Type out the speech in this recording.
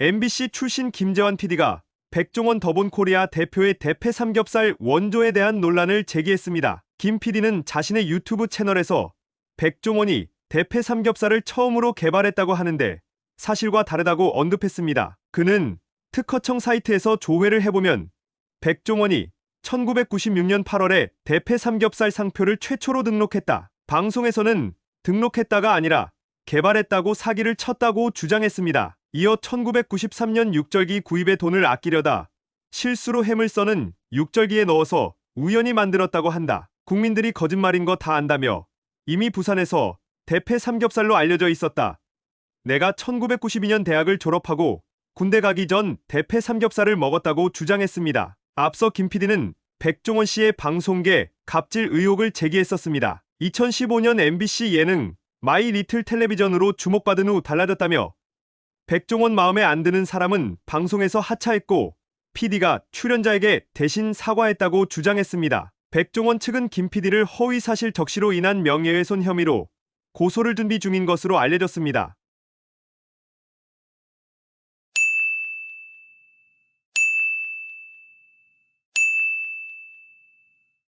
MBC 출신 김재환 PD가 백종원 더본코리아 대표의 대패 삼겹살 원조에 대한 논란을 제기했습니다. 김 PD는 자신의 유튜브 채널에서 백종원이 대패 삼겹살을 처음으로 개발했다고 하는데 사실과 다르다고 언급했습니다. 그는 특허청 사이트에서 조회를 해보면 백종원이 1996년 8월에 대패 삼겹살 상표를 최초로 등록했다. 방송에서는 등록했다가 아니라 개발했다고 사기를 쳤다고 주장했습니다. 이어 1993년 육절기 구입에 돈을 아끼려다 실수로 햄을 써는 육절기에 넣어서 우연히 만들었다고 한다. 국민들이 거짓말인 거 다 안다며 이미 부산에서 대패 삼겹살로 알려져 있었다. 내가 1992년 대학을 졸업하고 군대 가기 전 대패 삼겹살을 먹었다고 주장했습니다. 앞서 김 PD는 백종원 씨의 방송계 갑질 의혹을 제기했었습니다. 2015년 MBC 예능 마이 리틀 텔레비전으로 주목받은 후 달라졌다며 백종원 마음에 안 드는 사람은 방송에서 하차했고 PD가 출연자에게 대신 사과했다고 주장했습니다. 백종원 측은 김 PD를 허위 사실 적시로 인한 명예훼손 혐의로 고소를 준비 중인 것으로 알려졌습니다.